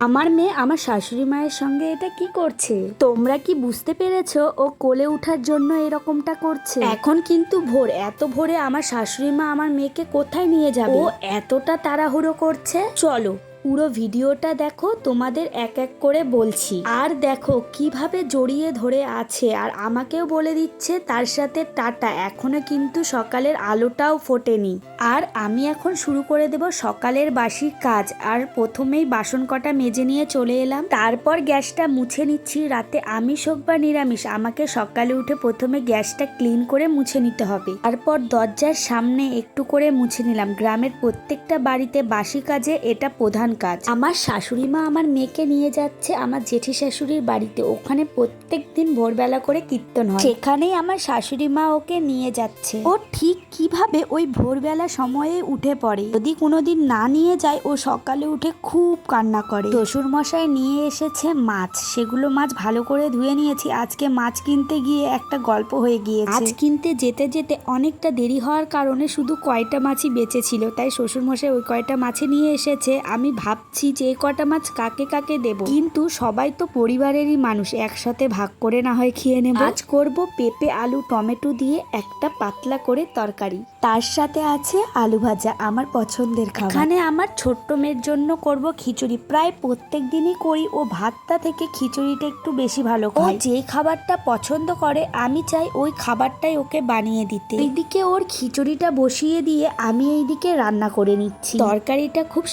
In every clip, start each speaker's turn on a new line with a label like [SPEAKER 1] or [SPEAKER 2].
[SPEAKER 1] আমার মেয়ে আমার শাশুড়ি মায়ের সঙ্গে এটা কি করছে? তোমরা কি বুঝতে পেরেছ ও কোলে ওঠার জন্য এরকমটা করছে? এখন কিন্তু ভোর, এত ভোরে আমার শাশুড়ি মা আমার মেয়েকে কোথায় নিয়ে যাবে? ও এতটা তাড়াহুড়ো করছে? চলো পুরো ভিডিওটা দেখো, তোমাদের এক এক করে বলছি। আর দেখো, কীভাবে জড়িয়ে ধরে আছে, আর আমাকেও বলে দিচ্ছে, তার সাথে টাটা। এখনও কিন্তু সকালের আলোটাও ফোটেনি। আর আমি এখন শুরু করে দেব সকালের বাসি কাজ। আর প্রথমেই বাসন কটা মেজে নিয়ে চলে এলাম। তারপর গ্যাসটা মুছে নিচ্ছি। রাতে আমিষ হোক বা নিরামিষ, আমাকে সকালে উঠে প্রথমে গ্যাসটা ক্লিন করে মুছে নিতে হবে। তারপর দরজার সামনে একটু করে মুছে নিলাম। গ্রামের প্রত্যেকটা বাড়িতে বাসি কাজে এটা প্রধান কাজ। আমার শাশুড়ি মা আমার মেয়েকে নিয়ে যাচ্ছে আমার জেঠি শাশুড়ির বাড়িতে। ওখানে প্রত্যেক দিন ভোরবেলা করে কীর্তন হয়। সেখানেই আমার শাশুড়ি মা ওকে নিয়ে যাচ্ছে। ও ঠিক কীভাবে ওই ভোরবেলা সময়ে উঠে পড়ে। যদি কোনোদিন না নিয়ে যায়, ও সকালে উঠে খুব কান্না করে। শ্বশুর মশাই নিয়ে এসেছে মাছ। সেগুলো মাছ ভালো করে ধুয়ে নিয়েছি। আজকে মাছ কিনতে গিয়ে একটা গল্প হয়ে গিয়েছে। আজ কিনতে যেতে যেতে অনেকটা দেরি হওয়ার কারণে শুধু কয়টা মাছই বেঁচে ছিল তাই শ্বশুর মশাই ওই কয়টা মাছে নিয়ে এসেছে। আমি ভাবছি যে কটা মাছ কাকে কাকে দেব। কিন্তু সবাই তো পরিবারেরই মানুষ একসাথে ভাগ করে না হয় খেয়ে নেব। আজ করব পেঁপে আলু টমেটো দিয়ে একটা পাতলা করে তরকারি। তার সাথে আছে আলু ভাজা আমার পছন্দের খাবার। এখানে আমার ছোট্ট মেয়ের জন্য করব খিচুড়ি। প্রায় প্রত্যেক দিনই করি ও ভাতটা থেকে খিচুড়িটা একটু বেশি ভালো ও যে খাবারটা পছন্দ করে আমি চাই ওই খাবারটাই ওকে বানিয়ে দিতে। এইদিকে ওর খিচুড়িটা বসিয়ে দিয়ে আমি এইদিকে রান্না করে নিচ্ছি। তরকারিটা খুব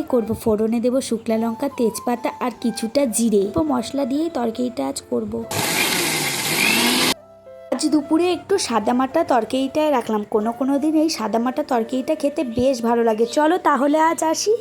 [SPEAKER 1] সাধারণভাবেই করব। ফোড়নে দেব শুকলা লঙ্কা, তেজপাতা আর কিছুটা জিরে। ও মশলা দিয়ে তরকারিটা আজ করব। আজ দুপুরে একটু সাদামাটা তরকারিটায় রাখলাম। কোনো কোনো দিন এই সাদামাটা তরকারিটা খেতে বেশ ভালো লাগে। চলো তাহলে আজ আসি।